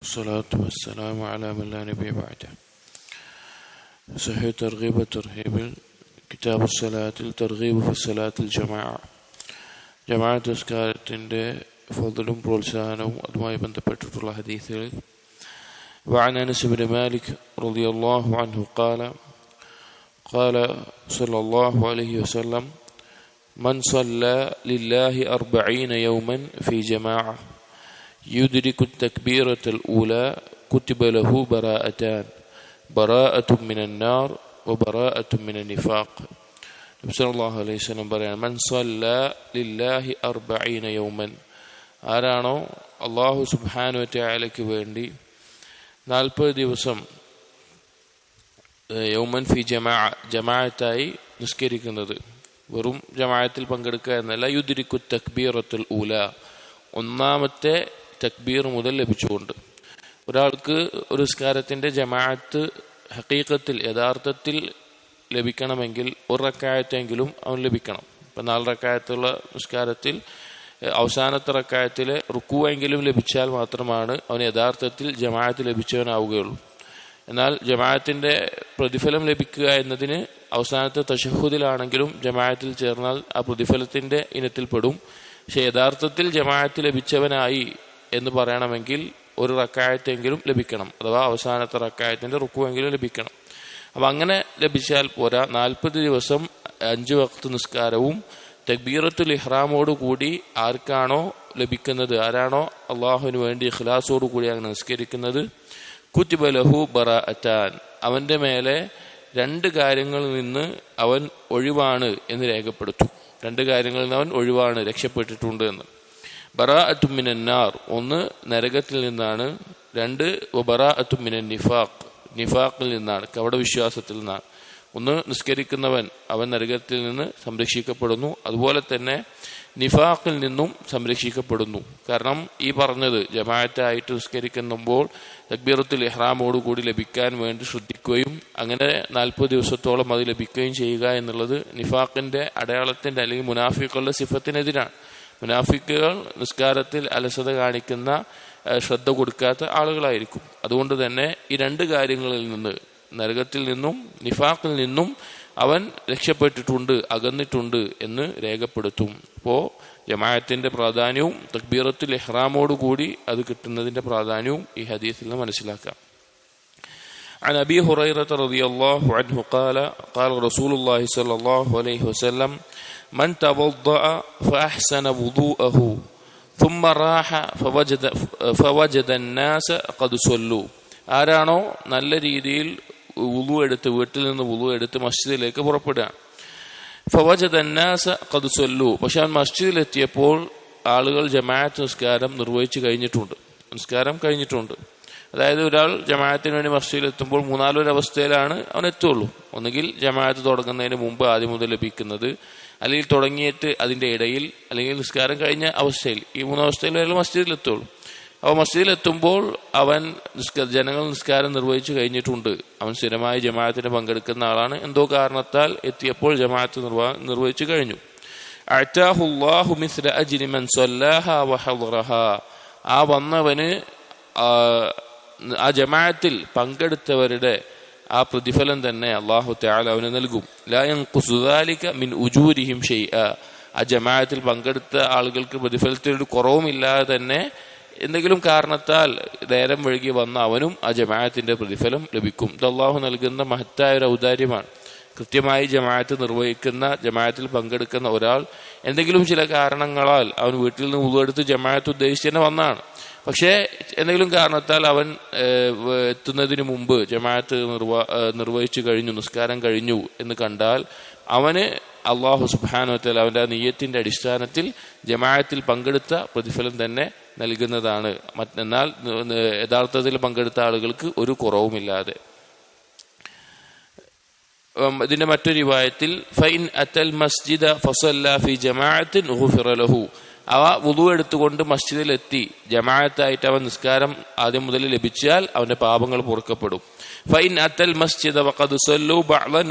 والصلاة والسلام على من لا نبي بعده. صحيح ترغيب ترهيب كتاب الصلاة الترغيب وترهيب കിതാബ് സലാത്തിൽ തർഗീബ് ഫസലാത്തിൽ ജമാ ജമാ നിസ്കാരത്തിൻ്റെ ഫതലും بنت بيتر الله حديث وعن أنس بن مالك رضي الله عنه قال قال صلى الله عليه وسلم من صلى لله أربعين يوما في جماعة. يدرك التكبيرة الأولى كتب له براءتان براءة من النار وبراءة من النفاق നബി സല്ലല്ലാഹു അലൈഹി വസല്ലം പറയാണ് മൻ സല്ല ലില്ലാഹി അർബഈന യൗമൻ ആരാണോ അള്ളാഹു സുബ്ഹാനഹു വതആലയ്ക്ക് വേണ്ടി നാൽപ്പത് ദിവസം യൗമൻ ഫി ജമാ ജമാഅത്തായി നിസ്കരിക്കുന്നത് വെറും ജമാഅത്തിൽ പങ്കെടുക്കുക എന്നല്ല യുദ്രിക്കു തക്ബീറത്തുൽ ഊല ഒന്നാമത്തെ തക്ബീർ മുതൽ ലഭിച്ചുകൊണ്ട്. ഒരാൾക്ക് ഒരു സ്കാരത്തിന്റെ ജമാഅത്ത് ഹക്കീക്കത്തിൽ യഥാർത്ഥത്തിൽ ലഭിക്കണമെങ്കിൽ ഒരു റക്കായത്തെങ്കിലും അവൻ ലഭിക്കണം. ഇപ്പം നാല് റക്കായത്തുള്ള നിസ്കാരത്തിൽ അവസാനത്തെ റക്കായത്തിലെ റുക്കുവെങ്കിലും ലഭിച്ചാൽ മാത്രമാണ് അവൻ യഥാർത്ഥത്തിൽ ജമാഅത്ത് ലഭിച്ചവനാവുകയുള്ളൂ. എന്നാൽ ജമാഅത്തിന്റെ പ്രതിഫലം ലഭിക്കുക എന്നതിന് അവസാനത്തെ തഷഹുദിലാണെങ്കിലും ജമാഅത്തിൽ ചേർന്നാൽ ആ പ്രതിഫലത്തിന്റെ ഇനത്തിൽപ്പെടും. പക്ഷേ യഥാർത്ഥത്തിൽ ജമാഅത്ത് ലഭിച്ചവനായി എന്ന് പറയണമെങ്കിൽ ഒരു റക്കായത്തെങ്കിലും ലഭിക്കണം അഥവാ അവസാനത്തെ റക്കായത്തിന്റെ റുക്കുവെങ്കിലും ലഭിക്കണം. അപ്പൊ അങ്ങനെ ലഭിച്ചാൽ പോരാ നാൽപ്പത് ദിവസം അഞ്ച് വക്ത് നിസ്കാരവും തക്ബീറത്തുൽ ഇഹ്റാമോട് കൂടി ആർക്കാണോ ലഭിക്കുന്നത്? ആരാണോ അള്ളാഹുവിന് വേണ്ടി ഇഖ്ലാസോട് കൂടി അങ്ങനെ നിസ്കരിക്കുന്നത്? കുത്തിബ ലഹു ബറ അറ്റാൻ അവന്റെ മേലെ രണ്ട് കാര്യങ്ങളിൽ നിന്ന് അവൻ ഒഴിവാണ് എന്ന് രേഖപ്പെടുത്തും. രണ്ട് കാര്യങ്ങളിൽ നിന്ന് അവൻ ഒഴിവാണ് രക്ഷപ്പെട്ടിട്ടുണ്ട് എന്ന്. ബറ അത്തുമിനാർ ഒന്ന് നരകത്തിൽ നിന്നാണ് രണ്ട് ബറാ അത്തുമിനൻ നിഫാഖ് നിഫാഖിൽ നിന്നാണ് കവട വിശ്വാസത്തിൽ നിന്നാണ്. ഒന്ന് നിസ്കരിക്കുന്നവൻ അവൻ നരകത്തിൽ നിന്ന് സംരക്ഷിക്കപ്പെടുന്നു. അതുപോലെ തന്നെ നിഫാഖിൽ നിന്നും സംരക്ഷിക്കപ്പെടുന്നു. കാരണം ഈ പറഞ്ഞത് ജമാഅത്തായിട്ട് നിസ്കരിക്കുമ്പോൾ തക്ബീറത്തുൽ ഇഹ്റാമോടുകൂടി ലഭിക്കാൻ വേണ്ടി ശ്രദ്ധിക്കുകയും അങ്ങനെ നാൽപ്പത് ദിവസത്തോളം അത് ലഭിക്കുകയും ചെയ്യുക എന്നുള്ളത് നിഫാഖിന്റെ അടയാളത്തിന്റെ അല്ലെങ്കിൽ മുനാഫിക്കുള്ള സിഫത്തിനെതിരാണ്. മുനാഫിക്കുകൾ നിസ്കാരത്തിൽ അലസത കാണിക്കുന്ന ശ്രദ്ധ കൊടുക്കാത്ത ആളുകളായിരിക്കും അതുകൊണ്ട് തന്നെ ഈ രണ്ട് കാര്യങ്ങളിൽ നിന്ന് നരകത്തിൽ നിന്നും നിഫാഖിൽ നിന്നും അവൻ രക്ഷപ്പെട്ടിട്ടുണ്ട് അകന്നിട്ടുണ്ട് എന്ന് രേഖപ്പെടുത്തും അപ്പോ ജമാഅത്തിന്റെ പ്രാധാന്യവും തക്ബീറത്തുൽ ഇഹ്റാമോട് കൂടി അത് കിട്ടുന്നതിന്റെ പ്രാധാന്യവും ഈ ഹദീസിൽ നിന്ന് മനസ്സിലാക്കാം عن ابي هريره رضي الله عنه قال قال رسول الله صلى الله عليه وسلم من توضا فاحسن وضوءه ثم راح فوجد فوجد الناس قد صلوا ആരാണോ നല്ല രീതിയിൽ ഉളു എടുത്ത് വീട്ടിൽ നിന്ന് ഉളു എടുത്ത് മസ്ജിദിലേക്ക് പുറപ്പെടുക ഫവജദന്നാസ കത് സൊല്ലു പക്ഷെ അവൻ മസ്ജിദിലെത്തിയപ്പോൾ ആളുകൾ ജമാഅത്ത് നിസ്കാരം നിർവഹിച്ചു കഴിഞ്ഞിട്ടുണ്ട് നിസ്കാരം കഴിഞ്ഞിട്ടുണ്ട് അതായത് ഒരാൾ ജമാഅത്തിന് വേണ്ടി മസ്ജിദിൽ എത്തുമ്പോൾ മൂന്നാലൊരു അവസ്ഥയിലാണ് അവൻ എത്തുള്ളൂ ഒന്നുകിൽ ജമാഅത്ത് തുടങ്ങുന്നതിന് മുമ്പ് ആദ്യം മുതൽ ലഭിക്കുന്നത് അല്ലെങ്കിൽ തുടങ്ങിയിട്ട് അതിന്റെ ഇടയിൽ അല്ലെങ്കിൽ നിസ്കാരം കഴിഞ്ഞ അവസ്ഥയിൽ ഈ മൂന്നവസ്ഥയിൽ അയാൾ മസ്ജിദിൽ എത്തുള്ളൂ അപ്പോൾ മസ്ജിദിൽ എത്തുമ്പോൾ അവൻ ജനങ്ങൾ നിസ്കാരം നിർവഹിച്ചു കഴിഞ്ഞിട്ടുണ്ട്. അവൻ സ്ഥിരമായി ജമാഅത്തിന് പങ്കെടുക്കുന്ന ആളാണ്. എന്തോ കാരണത്താൽ എത്തിയപ്പോൾ ജമാഅത്ത് നിർവഹിച്ചു കഴിഞ്ഞു. ആ വന്നവന് ആ ജമാഅത്തിൽ പങ്കെടുത്തവരുടെ ആ പ്രതിഫലം തന്നെ അള്ളാഹു അവന് നൽകും. ലായൻകുസുദാലിക മിൻ ഉജൂരിഹിം ഷെയ് ആ ജമാഅത്തിൽ പങ്കെടുത്ത ആളുകൾക്ക് പ്രതിഫലത്തിലൊരു കുറവുമില്ലാതെ തന്നെ എന്തെങ്കിലും കാരണത്താൽ നേരം വഴുകി വന്ന അവനും ആ ജമാഅത്തിന്റെ പ്രതിഫലം ലഭിക്കും. ഇത് അള്ളാഹു നൽകുന്ന മഹത്തായ ഒരു ഔദാര്യമാണ്. കൃത്യമായി ജമാഅത്ത് നിർവഹിക്കുന്ന ജമാഅത്തിൽ പങ്കെടുക്കുന്ന ഒരാൾ എന്തെങ്കിലും ചില കാരണങ്ങളാൽ അവൻ വീട്ടിൽ നിന്ന് ഉള്ളെടുത്ത് ജമാഅത്ത് ഉദ്ദേശിച്ച് തന്നെ വന്നാണ്. പക്ഷേ എന്തെങ്കിലും കാരണത്താൽ അവൻ എത്തുന്നതിന് മുമ്പ് ജമാഅത്ത് നിർവ നിർവഹിച്ചു കഴിഞ്ഞു നിസ്കാരം കഴിഞ്ഞു എന്ന് കണ്ടാൽ അവന് അള്ളാഹു സുബാനുവത്തൽ അവന്റെ ആ നെയ്യത്തിന്റെ അടിസ്ഥാനത്തിൽ ജമാഅത്തിൽ പങ്കെടുത്ത പ്രതിഫലം തന്നെ നൽകുന്നതാണ്. എന്നാൽ യഥാർത്ഥത്തിൽ പങ്കെടുത്ത ആളുകൾക്ക് ഒരു കുറവുമില്ലാതെ. ഇതിന്റെ മറ്റൊരു റിവായത്തിൽ ഫൈൻ അത്തൽ മസ്ജിദ ഫസല്ല ഫി ജമാഅത്തിൻ ലഹു. അവ വുളു എടുത്തുകൊണ്ട് മസ്ജിദിൽ എത്തി ജമാഅത്തായിട്ട് അവൻ നിസ്കാരം ആദ്യം മുതൽ ലഭിച്ചാൽ അവന്റെ പാപങ്ങൾ പൊറുക്കപ്പെടും. ഫൈൻ അത്തൽ മസ്ജിദ വഖദ്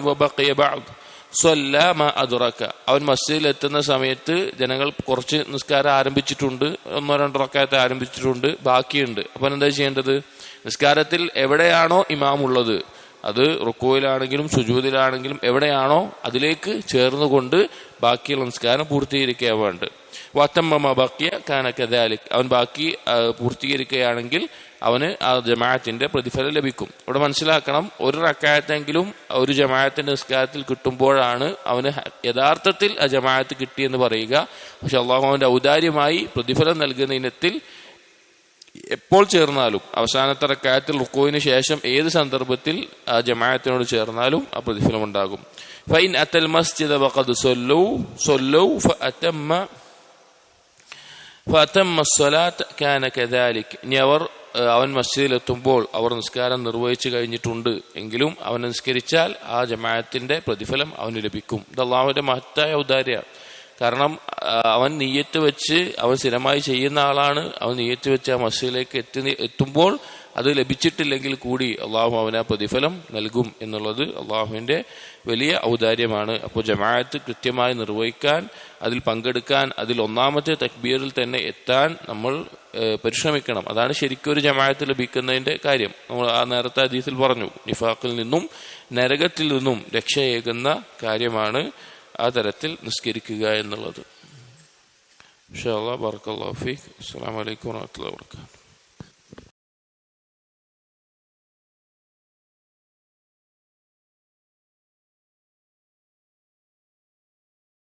വബഖിയ ബഅദ്. അവൻ മസ്ജിദിൽ എത്തുന്ന സമയത്ത് ജനങ്ങൾ കുറച്ച് നിസ്കാരം ആരംഭിച്ചിട്ടുണ്ട്. ഒന്നോ രണ്ടോ റക്കായത്ത് ആരംഭിച്ചിട്ടുണ്ട്. ബാക്കിയുണ്ട്. അപ്പൊ എന്താ ചെയ്യേണ്ടത്? നിസ്കാരത്തിൽ എവിടെയാണോ ഇമാം ഉള്ളത് അത് റുക്കോയിലാണെങ്കിലും സുജൂതിലാണെങ്കിലും എവിടെയാണോ അതിലേക്ക് ചേർന്നുകൊണ്ട് ബാക്കിയുള്ള നമസ്കാരം പൂർത്തീകരിക്കുക വേണ്ട വത്തമ്മ ബാക്കിയ കാനക്കദാലിക് അവൻ ബാക്കി പൂർത്തീകരിക്കുകയാണെങ്കിൽ അവന് ആ ജമാഅത്തിന്റെ പ്രതിഫലം ലഭിക്കും. ഇവിടെ മനസ്സിലാക്കണം ഒരു റക്കായത്തെങ്കിലും ഒരു ജമാഅത്തിന്റെ നിസ്കാരത്തിൽ കിട്ടുമ്പോഴാണ് അവന് യഥാർത്ഥത്തിൽ ആ ജമാഅത്ത് കിട്ടിയെന്ന് പറയുക. പക്ഷെ അള്ളാഹു അവന്റെ ഔദാര്യമായി പ്രതിഫലം നൽകുന്ന ഇനത്തിൽ എപ്പോൾ ചേർന്നാലും അവസാനത്തെ റക്കായത്തിൽ റുക്കോവിന് ശേഷം ഏത് സന്ദർഭത്തിൽ ആ ജമാഅത്തിനോട് ചേർന്നാലും ആ പ്രതിഫലം ഉണ്ടാകും ഫൈൻ അത്തൽ മസ്ജിദ വഖദ് കാന അവർ അവൻ അവർ നിസ്കാരം നിർവഹിച്ചു കഴിഞ്ഞിട്ടുണ്ട് എങ്കിലും അവൻ നിസ്കരിച്ചാൽ ആ ജമാഅത്തിന്റെ പ്രതിഫലം അവന് ലഭിക്കും. ഇത് അള്ളാഹുവിന്റെ മഹത്തായ ഔദാര്യമാണ് കാരണം അവൻ നീയത്ത് വെച്ച് അവൻ സ്ഥിരമായി ചെയ്യുന്ന ആളാണ്. അവൻ നീയത്ത് വെച്ച് ആ മസ്ജിദിലേക്ക് എത്തി എത്തുമ്പോൾ അത് ലഭിച്ചിട്ടില്ലെങ്കിൽ കൂടി അള്ളാഹു അവന് പ്രതിഫലം നൽകും എന്നുള്ളത് അള്ളാഹുവിന്റെ വലിയ ഔദാര്യമാണ്. അപ്പോൾ ജമാഅത്ത് കൃത്യമായി നിർവഹിക്കാൻ അതിൽ പങ്കെടുക്കാൻ അതിൽ ഒന്നാമത്തെ തക്ബീറിൽ തന്നെ എത്താൻ നമ്മൾ പരിശ്രമിക്കണം. അതാണ് ശരിക്കും ഒരു ജമാഅത്ത് ലഭിക്കുന്നതിന്റെ കാര്യം. നമ്മൾ ആ നേരത്തെ അതീസിൽ പറഞ്ഞു നിഫാഖിൽ നിന്നും നരകത്തിൽ നിന്നും രക്ഷയേകുന്ന കാര്യമാണ് ആ നിസ്കരിക്കുക എന്നുള്ളത്. ഇൻഷാ അല്ലാ ബറക്കല്ലാഹു ഫീക് അസ്സലാമു അലൈക്കും വറഹ്മത്തുള്ളാഹി വബറകാതുഹു.